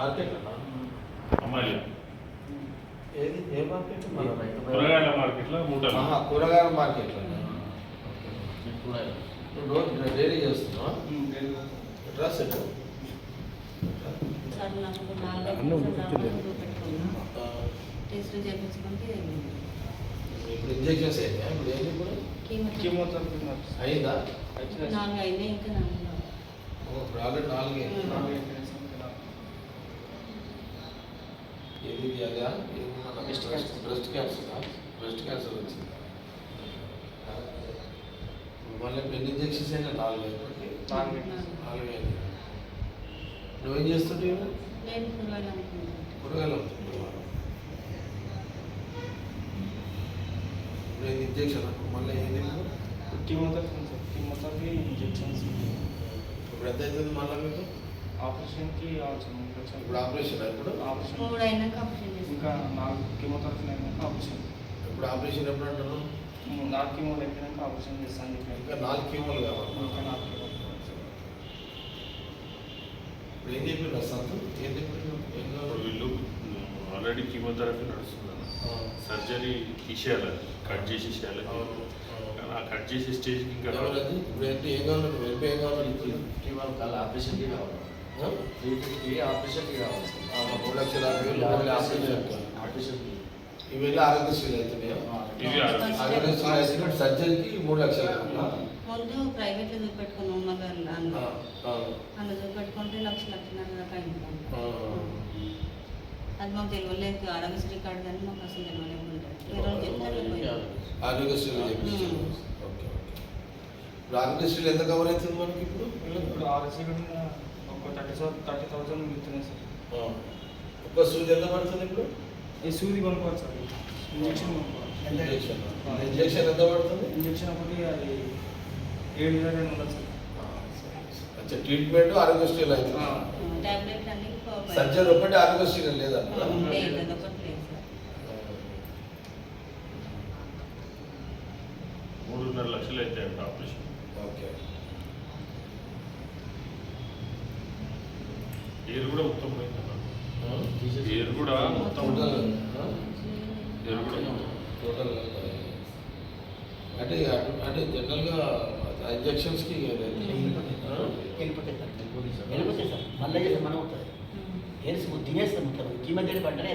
Market అమ్మాయిలు. ఏది ఏ market? మన కూరగాయల మార్కెట్లో మూటలు. ఆహా, కూరగాయల మార్కెట్ రోజు డైలీ చేస్తున్నావా? డ్రెస్ ఎటు సార్ నాకు నాలుగు పెట్టుకున్నా. టెస్ట్ చేయించుకుంటే ఇప్పుడు ఇంజెక్షన్స్ ఇప్పుడు ఏంటి ఇప్పుడు? కీమోథెరపీ అయిందా? నాలుగు అయినాయి ఇంకా నాలుగు. ఓ, ఇప్పుడు ఆల్రెడీ నాలుగే. ఏది అదా breast cancer breast cancer breast cancer వచ్చింది. మళ్ళీ ఎన్ని ఇంజెక్షన్స్ అయినా నాలుగు అయిపోయి. నాలుగు అయింది నువ్వేం చేస్తుంటావు నేను కూరగాయలు అమ్ముతుంటావా? ఇప్పుడు ఇంజెక్షన్ మళ్ళీ ఏంది? కీమోథెరపీ కీమోథెరపీ ఇంజెక్షన్స్ ఇప్పుడు ఎంత అవుతుంది మళ్ళీ మీకు? ఆపరేషన్కి ఇప్పుడు ఆపరేషన్ ఇప్పుడు ఆపరేషన్. మూడు అయినాక ఆపరేషన్ ఇంకా నాలుగు కీమోథెరపీ అయినాక ఆపరేషన్. ఇప్పుడు ఆపరేషన్ ఎప్పుడు అంటున్నావు? నాలుగు కీమోలు అయిపోయినాక ఆపరేషన్ చేస్తాను ఇంకా నాలుగు కీమోలు కావాలి. ఇంకా నాలుగు కీమోలు ఇప్పుడు ఏం చెప్పిన సంతు? ఏం చెప్పిన ఏం కావాలి? వీళ్ళు ఆల్రెడీ కీమోథెరపీ నడుస్తుందన్న. సర్జరీ తీసేయాలి కట్ చేసి చేయాలి. కానీ ఆ కట్ చేసే స్టేజ్కి ఇంకా ఎవరది ఇప్పుడు ఏం కావాలి? నువ్వు వెళ్ళి ఏం కావాలి? వన్ కాల్ ఆపరేషన్కి కావాలి? త్రీ ఫిఫ్టీ ఆపరేషన్కి కావాలి మూడు లక్షల. ఆపరేషన్కి ఇవి వెళ్ళి ఆరోగ్యశ్రీలు అవుతున్నాయా ఇది ఆరోగ్య- ఆరోగ్యశ్రీ అయితే సర్జరీకి మూడు లక్షలు? ముందు ప్రైవేట్లో చూపెట్టుకున్నాం ఉమ్మగారు ఆ, ఆ, అందులో చూపెట్టుకుంటే లక్ష లక్షన్నర దాకా అయింది ఆ. అది మాకు తెలియలేదు. ఆరోగ్యశ్రీ కార్డు కానీ మాకు అసలు తెలియలేకుండా. ఆరోగ్యశ్రీలు ఇప్పుడు ఆరోగ్యశ్రీలు ఎంత కవర్ అవుతుంది మనకి ఇప్పుడు? కూడా ఒక థర్టీ థర్టీ థౌసండ్ మిగులుతున్నాయి సార్. ఆ. ఒక్క సూది ఎంత పడుతుంది ఇప్పుడు? ఈ సూది కొనుక్కోవాలి సార్. ఇంజెక్షన్ కొనుక్కోవాలి. ఇంజెక్షన్. ఇంజెక్షన్ ఎంత పడుతుంది? ఇంజెక్షన్ ఒకటి అది ఏడు వేల రెండు వందలు సార్. అచ్చా ట్రీట్మెంట్ ఆరోగ్యశ్రీలు అవుతుంది ఆ. టాబ్లెట్ అన్ని సర్జరీ ఒకటి ఆరోగ్యశ్రీలు లేదు? మూడున్నర లక్షలు అయితే ఆపరేషన్. ఓకే. ఏరు కూడా ఆ? ఏరు కూడా మొత్తం? ఏరు కూడా. టోటల్ అంటే అటు- జనరల్గా ఇంజెక్షన్స్కి వెళ్ళిపోతాయి సార్. వెళ్ళిపోతాయి సార్. మళ్ళీ చేస్తే మనం ఉంటుంది ఏసు తినేస్తాం మొత్తం కీమోథెరపీ అంటేనే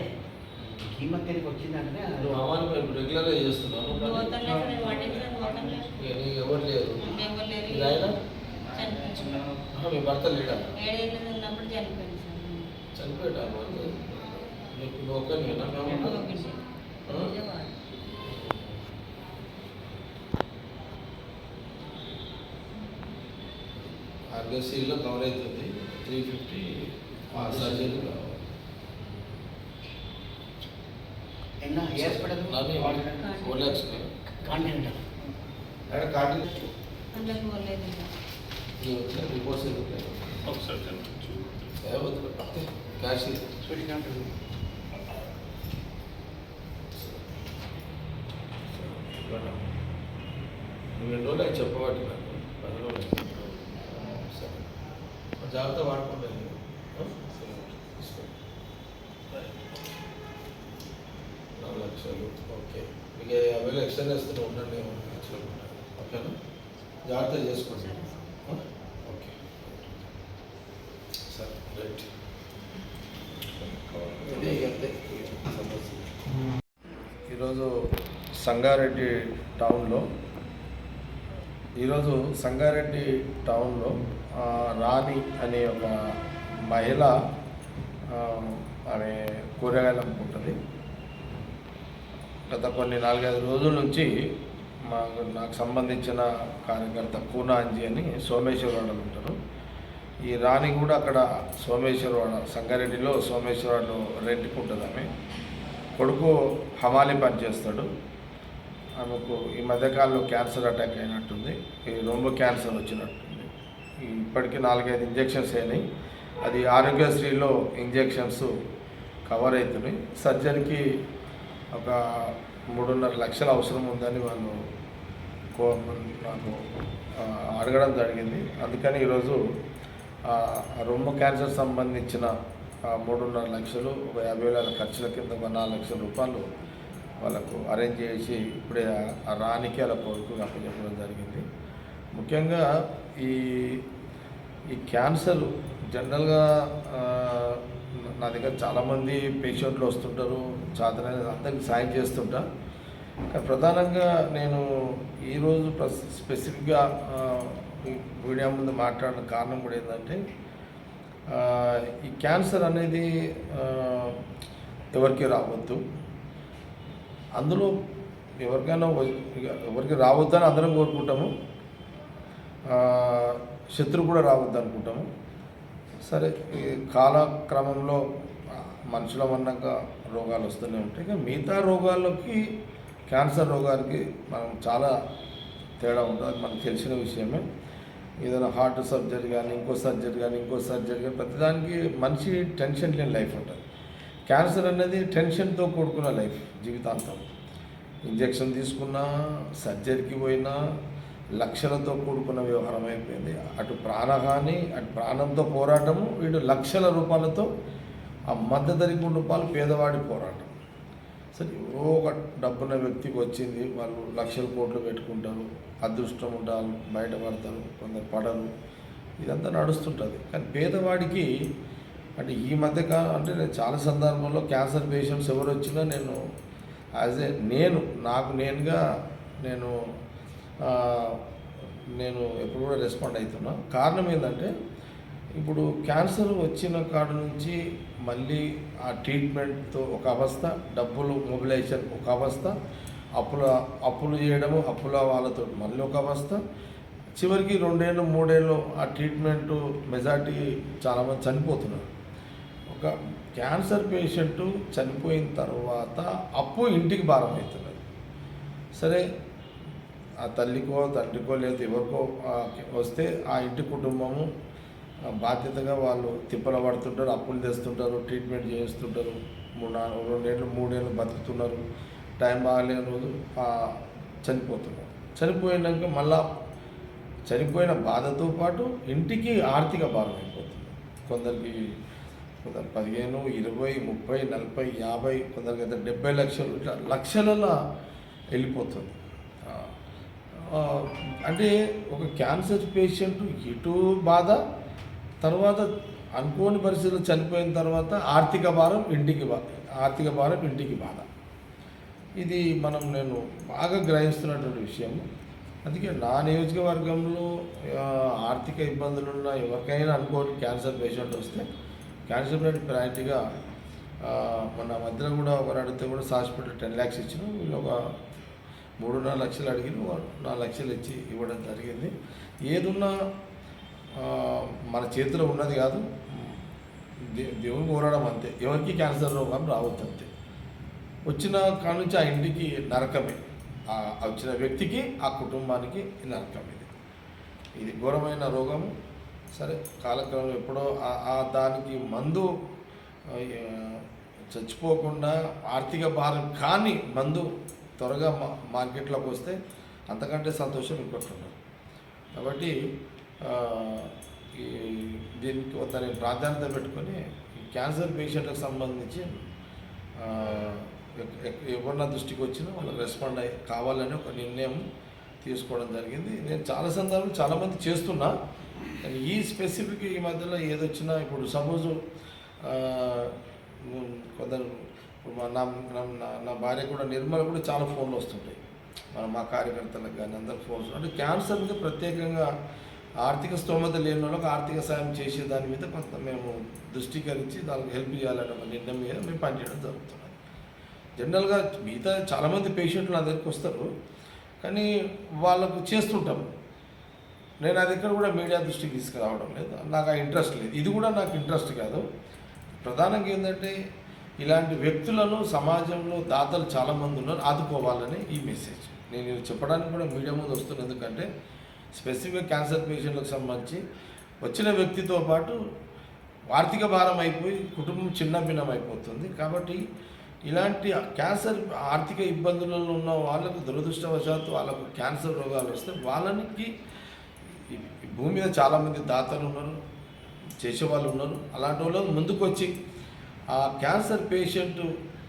కీమోథెరపీ వచ్చిందంటే మామూలు రెగ్యులర్గా చేస్తున్నాను. ఎవరు లేరు? మీ భర్త లేడా? ఏడేళ్ళు ఉన్నప్పుడు చనిపోయింది సార్ చనిపోయాడా భర్త నీకు నువ్వు ఒక్కనివేనా మీ అమ్మ? ఒక బిడ్డ. ఆ? విజయవాడ. ఆర్గసీలో కవర్ అవుతుంది త్రీ ఫిఫ్టీ సర్జరీ కావాలి ఎన్న ఏర్పడదు నాది ఫోర్ ల్యాక్స్ కాంటినెంటల్ అక్కడ కార్డు అందులోకి పోలేదు ఇంకా. ఈ వచ్చిన రిపోర్ట్స్ ఎందుకు ఒకసారి నువ్వు ఎన్ని రోజులు అయి చెప్పబట్టి నాకు. పది రోజులు సరే జాగ్రత్త వాడుకుంటాను. నాలుగు లక్షలు. ఓకే. మీకు యాభై వేలు ఎక్స్టెండ్ వేస్తూనే ఉండండి. లక్షలు ఓకేనా? జాగ్రత్త చేసుకోండి? ఓకే. సరే రైట్. ఈరోజు సంగారెడ్డి టౌన్లో ఈరోజు సంగారెడ్డి టౌన్లో రాణి అనే ఒక మహిళ ఆమె కూరగాయలు అమ్ముకుంటుంది. గత కొన్ని నాలుగైదు రోజుల నుంచి మాకు నాకు సంబంధించిన కార్యకర్త కూనాంజీ అని సోమేశ్వరరావు ఉంటారు. ఈ రాణి కూడా అక్కడ సోమేశ్వరవాడ సంగారెడ్డిలో సోమేశ్వరవాడలో రెంట్కి ఉంటుంది ఆమె కొడుకు హమాలి పనిచేస్తాడు. ఆమెకు ఈ మధ్యకాలంలో క్యాన్సర్ అటాక్ అయినట్టుంది. ఈ రొమ్ము క్యాన్సర్ వచ్చినట్టుంది. ఇప్పటికీ నాలుగైదు ఇంజెక్షన్స్ అయినాయి. అది ఆరోగ్యశ్రీలో ఇంజెక్షన్స్ కవర్ అవుతున్నాయి సర్జరీకి ఒక మూడున్నర లక్షల అవసరం ఉందని వాళ్ళు కో నాకు అడగడం జరిగింది. అందుకని ఈరోజు రొమ్ము క్యాన్సర్ సంబంధించిన మూడున్నర లక్షలు ఒక యాభై వేల ఖర్చుల కింద ఒక నాలుగు లక్షల రూపాయలు వాళ్ళకు అరేంజ్ చేసి ఇప్పుడే రానికి అలా కొడుకు అప్పచెప్పడం జరిగింది. ముఖ్యంగా ఈ ఈ క్యాన్సర్ జనరల్గా నా దగ్గర చాలామంది పేషెంట్లు వస్తుంటారు చాతన అందరికి సాయం చేస్తుంటా. ప్రధానంగా నేను ఈరోజు ప్రస్ స్పెసిఫిక్గా మీడియా ముందు మాట్లాడిన కారణం కూడా ఏంటంటే ఈ క్యాన్సర్ అనేది ఎవరికి రావద్దు. అందులో ఎవరికైనా ఎవరికి ఇక ఎవరికి రావద్దని అందరం కోరుకుంటాము. శత్రు శత్రువు కూడా రావద్దు అనుకుంటాము. సరే ఈ కాలక్రమంలో మనుషులం అన్నాక రోగాలు వస్తూనే ఉంటాయి. కానీ మిగతా రోగాలకి క్యాన్సర్ రోగానికి మనం చాలా తేడా ఉంటుంది. అది మనకు తెలిసిన విషయమే. ఏదైనా హార్ట్ సర్జరీ కానీ ఇంకో సర్జరీ కానీ ఇంకో సర్జరీ కానీ ప్రతిదానికి మనిషి టెన్షన్ లేని లైఫ్ ఉంటుంది. క్యాన్సర్ అనేది టెన్షన్తో కూడుకున్న లైఫ్ జీవితాంతం. ఇంజెక్షన్ తీసుకున్నా సర్జరీకి పోయినా లక్షలతో కూడుకున్న వ్యవహారం అయిపోయింది. అటు ప్రాణహాని అటు ప్రాణంతో పోరాటము వీడు లక్షల రూపాయలతో ఆ మధ్యతరగతి రూపాయలు పేదవాడి పోరాటం. సరే ఎవరో ఒక డబ్బున్న వ్యక్తికి వచ్చింది వాళ్ళు లక్షల కోట్లు పెట్టుకుంటారు అదృష్టం ఉంటారు బయటపడతారు కొందరు పడరు. ఇదంతా నడుస్తుంటుంది. కానీ పేదవాడికి అంటే ఈ మధ్య అంటే నేను చాలా సందర్భంలో క్యాన్సర్ పేషెంట్స్ ఎవరు వచ్చినా నేను యాజ్ ఏ నేను నాకు నేనుగా నేను నేను ఎప్పుడు కూడా రెస్పాండ్ అవుతున్నా. కారణం ఏంటంటే ఇప్పుడు క్యాన్సర్ వచ్చిన కాడ నుంచి మళ్ళీ ఆ ట్రీట్మెంట్తో ఒక అవస్థ డబ్బులు మొబిలైజేషన్ ఒక అవస్థ అప్పుల అప్పులు చేయడము అప్పుల వాళ్ళతో మళ్ళీ ఒక అవస్థ. చివరికి రెండేళ్ళు మూడేళ్ళు ఆ ట్రీట్మెంట్ మెజార్టీ చాలామంది చనిపోతున్నారు. ఒక క్యాన్సర్ పేషెంట్ చనిపోయిన తర్వాత అప్పు ఇంటికి భారం అవుతున్నది. సరే ఆ తల్లికో తండ్రికో లేదా ఎవరికో వస్తే ఆ ఇంటి కుటుంబము బాధ్యతగా వాళ్ళు తిప్పల పడుతుంటారు అప్పులు తెస్తుంటారు ట్రీట్మెంట్ చేస్తుంటారు మూడు నాలుగు రెండేళ్ళు మూడేళ్ళు బతుకుతున్నారు. టైం బాగాలేని రోజు చనిపోతున్నారు. చనిపోయినాక మళ్ళా చనిపోయిన బాధతో పాటు ఇంటికి ఆర్థిక భారం అయిపోతుంది. కొందరికి కొందరు పదిహేను ఇరవై ముప్పై నలభై యాభై కొందరికి అయితే డెబ్బై లక్షలు ఇట్లా లక్షలలో వెళ్ళిపోతుంది. అంటే ఒక క్యాన్సర్ పేషెంట్ ఇటు బాధ తర్వాత అనుకోని పరిస్థితులు చనిపోయిన తర్వాత ఆర్థిక భారం ఇంటికి బా ఆర్థిక భారం ఇంటికి బాధ. ఇది మనం నేను బాగా గ్రహిస్తున్నటువంటి విషయం అందుకే నా నియోజకవర్గంలో ఆర్థిక ఇబ్బందులు ఉన్న ఎవరికైనా అనుకోని క్యాన్సర్ పేషెంట్ వస్తే క్యాన్సర్ బ్లడ్ ప్రయారిటీగా మన మధ్యలో కూడా ఒకరు అడిగితే కూడా హాస్పిటల్ టెన్ ల్యాక్స్ ఇచ్చిన వీళ్ళు ఒక మూడున్నర లక్షలు అడిగిన నాలుగు లక్షలు ఇచ్చి ఇవ్వడం జరిగింది. ఏదున్నా మన చేతిలో ఉన్నది కాదు. దే దేవుని కోరడం అంతే. ఎవరికి క్యాన్సర్ రోగం రావద్దు అంతే. వచ్చిన కాడ నుంచి ఆ ఇంటికి నరకమే. వచ్చిన వ్యక్తికి ఆ కుటుంబానికి నరకం ఇది. ఇది ఘోరమైన రోగము. సరే కాలక్రమం ఎప్పుడో ఆ- దానికి మందు చచ్చిపోకుండా ఆర్థిక భారం కానీ మందు త్వరగా మా మార్కెట్లోకి వస్తే అంతకంటే సంతోషం ఇంకొకటి ఉండదు. కాబట్టి ఈ దీనికి కొంత ప్రాధాన్యత పెట్టుకొని ఈ క్యాన్సర్ పేషెంట్లకు సంబంధించి ఎవరన్నా దృష్టికి వచ్చినా వాళ్ళకి రెస్పాండ్ అయ్యి కావాలని ఒక నిర్ణయం తీసుకోవడం జరిగింది. నేను చాలా సందర్భాలు చాలామంది చేస్తున్నా. కానీ ఈ స్పెసిఫిక్ ఈ మధ్యలో ఏదొచ్చినా ఇప్పుడు సపోజ్ కొందరు నా నా- భార్య కూడా నిర్మల కూడా చాలా ఫోన్లు వస్తుంటాయి. మన మా కార్యకర్తలకు కానీ అందరు ఫోన్స్ అంటే క్యాన్సర్కి ప్రత్యేకంగా ఆర్థిక స్తోమత లేని వాళ్ళకి ఆర్థిక సాయం చేసే దాని మీద కొంత మేము దృష్టికరించి దానికి హెల్ప్ చేయాలనే ఒక నిర్ణయం మీద మేము పనిచేయడం జరుగుతున్నది జనరల్గా మిగతా చాలామంది పేషెంట్లు నా దగ్గరికి వస్తారు. కానీ వాళ్ళకు చేస్తుంటాం. నేను అది ఇక్కడ కూడా మీడియా దృష్టికి తీసుకురావడం లేదు. నాకు ఆ ఇంట్రెస్ట్ లేదు. ఇది కూడా నాకు ఇంట్రెస్ట్ కాదు. ప్రధానంగా ఏంటంటే ఇలాంటి వ్యక్తులను సమాజంలో దాతలు చాలామంది ఉన్నారు. ఆదుకోవాలని ఈ మెసేజ్ నేను చెప్పడానికి కూడా మీడియా ముందు వస్తున్నాను ఎందుకంటే స్పెసిఫిక్ క్యాన్సర్ పేషెంట్లకు సంబంధించి వచ్చిన వ్యక్తితో పాటు ఆర్థిక భారం అయిపోయి కుటుంబం చిన్నభిన్నం అయిపోతుంది. కాబట్టి ఇలాంటి క్యాన్సర్ ఆర్థిక ఇబ్బందులలో ఉన్న వాళ్ళకు దురదృష్టవశాత్తు వాళ్ళకు క్యాన్సర్ రోగాలు వస్తే వాళ్ళకి భూమి మీద చాలామంది దాతలు ఉన్నారు చేసేవాళ్ళు ఉన్నారు. అలాంటి వాళ్ళు ముందుకొచ్చి ఆ క్యాన్సర్ పేషెంట్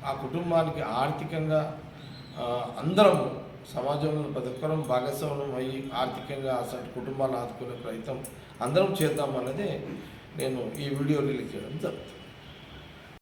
ఆ కుటుంబానికి ఆర్థికంగా అందరము అందరం సమాజంలో ప్రతి ఒక్కరం భాగస్వామ్యం అయ్యి ఆర్థికంగా అసలు కుటుంబాన్ని ఆదుకునే ప్రయత్నం అందరం చేద్దాం అన్నదే నేను ఈ వీడియో రిలీజ్ చేయడం జరుగుతుంది.